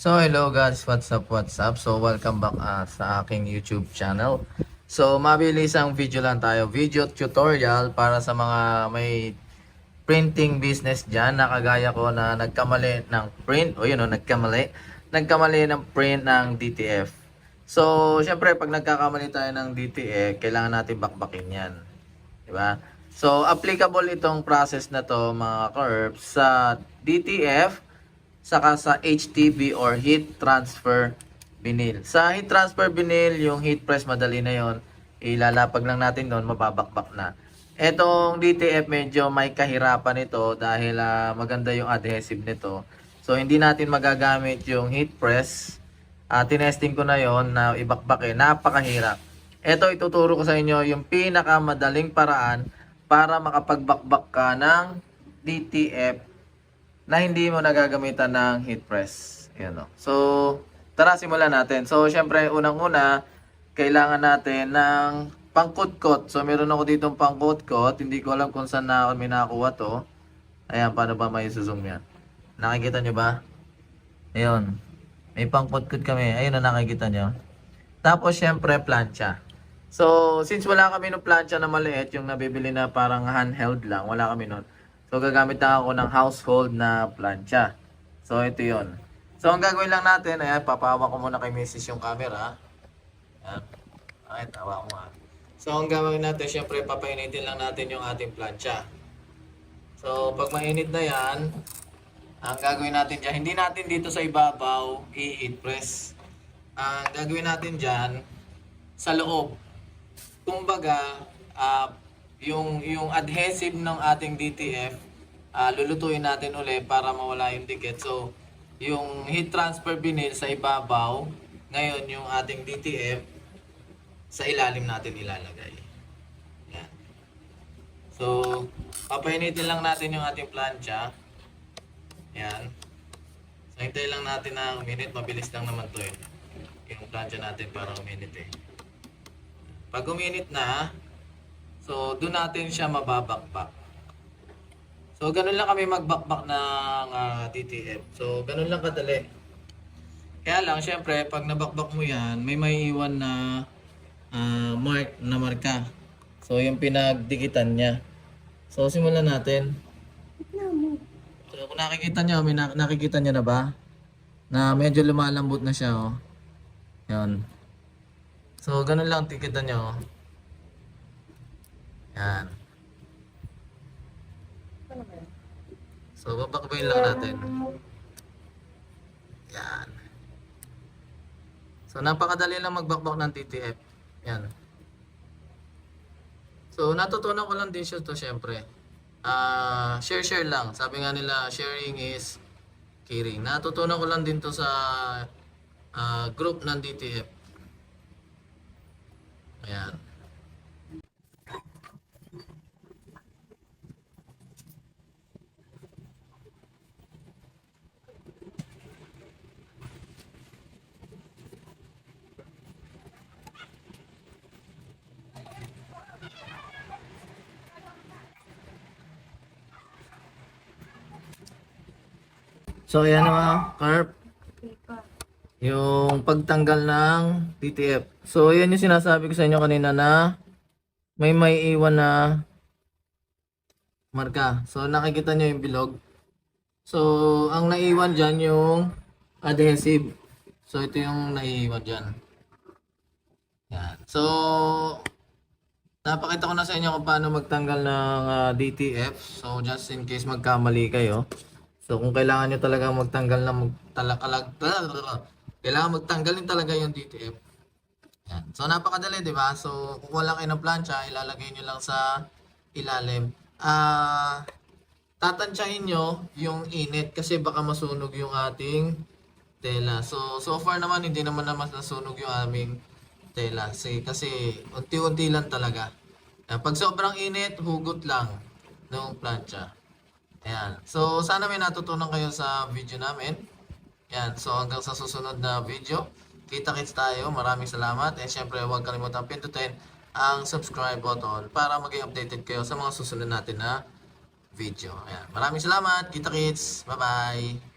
So hello guys, what's up, what's up? So welcome back ah, sa aking YouTube channel. So mabilis ang video lang tayo, video tutorial para sa mga may printing business dyan na kagaya ko na nagkamali ng print, o yun o, nagkamali, nagkamali ng print ng DTF. So, syempre, pag nagkakamali tayo ng DTF, kailangan natin bakbakin yan. Diba? So, applicable itong process na to, mga curbs, sa DTF, saka sa HTB or Heat Transfer Vinyl. Sa Heat Transfer Vinyl, yung heat press, madali na yon Ilalapag lang natin doon, mababakbak na. Etong DTF medyo may kahirapan ito dahil ah, maganda yung adhesive nito. So hindi natin magagamit yung heat press. Ah, tinesting ko na yon na ibakbak eh. Napakahirap. Ito ituturo ko sa inyo yung pinakamadaling paraan para makapagbakbak ka ng DTF na hindi mo nagagamitan ng heat press. Yan o. So, tara simulan natin. So, syempre, unang-una, kailangan natin ng pangkutkot. So, meron ako ditong pangkutkot. Hindi ko alam kung saan na may nakakuha to. Ayan, paano ba may zoom yan? Nakikita nyo ba? Ayun. May pangkutkot kami. Ayun na nakikita nyo. Tapos, syempre, plancha. So, since wala kami ng plancha na maliit, yung nabibili na parang handheld lang, wala kami nun. So, gagamit na ako ng household na plancha. So, ito yon. So, ang gagawin lang natin, ayan, papahawa ko muna kay Mrs. yung camera. Ayan. Ay, tawa ko nga. So, ang gagawin natin, syempre, papainitin lang natin yung ating plancha. So, pag mainit na yan, ang gagawin natin dyan, hindi natin dito sa ibabaw i-heat press. Ang gagawin natin dyan, sa loob. Kumbaga, ah, yung, yung adhesive ng ating DTF, ah, lulutuin natin uli para mawala yung dikit. So, yung heat transfer vinyl sa ibabaw, ngayon yung ating DTF, sa ilalim natin ilalagay. Yan. So, papainitin lang natin yung ating plancha. Yan. So, hintayin lang natin ng minute. Mabilis lang naman to eh. Yung plancha natin para uminit eh. Pag uminit na, so doon natin siya mababakbak. So, ganun lang kami magbakbak ng ah, DTF. So, ganun lang kadali. Kaya lang, syempre, pag nabakbak mo yan, may maiiwan na ah, mark na marka. So, yung pinagdikitan niya. So, simulan natin. So, kung nakikita nyo, may na- nakikita nyo na ba? Na medyo lumalambot na siya, oh. Yan. So, ganun lang tikitan nyo, oh. Yan. So, babakbayin lang natin. Yan. So, napakadali lang magbakbak ng TTF. Yan. So, natutunan ko lang din siya to syempre. Ah, share share lang. Sabi nga nila, sharing is caring. Natutunan ko lang din to sa ah, group ng DTF. Ayan. So, ayan na mga carp. Yung pagtanggal ng DTF. So, yan yung sinasabi ko sa inyo kanina na may may iwan na marka. So, nakikita nyo yung bilog. So, ang naiwan dyan yung adhesive. So, ito yung naiiwan dyan. Yan. So, napakita ko na sa inyo kung paano magtanggal ng ah, DTF. So, just in case magkamali kayo. So kung kailangan nyo talaga magtanggal na magtalakalag, kailangan magtanggalin talaga yung DTF. Yan. So napakadali, di ba? So kung wala kayo ng plancha, ilalagay nyo lang sa ilalim. Ah, tatansyahin nyo yung init kasi baka masunog yung ating tela. So so far naman hindi naman naman nasunog yung aming tela. Kasi, kasi unti-unti lang talaga. Pag sobrang init, hugot lang ng plancha. Ayan. So, sana may natutunan kayo sa video namin. Ayan. So, hanggang sa susunod na video. Kita-kits tayo. Maraming salamat. And syempre, huwag kalimutan pindutin ang subscribe button para maging updated kayo sa mga susunod natin na video. Ayan. Maraming salamat. Kita-kits. Bye-bye.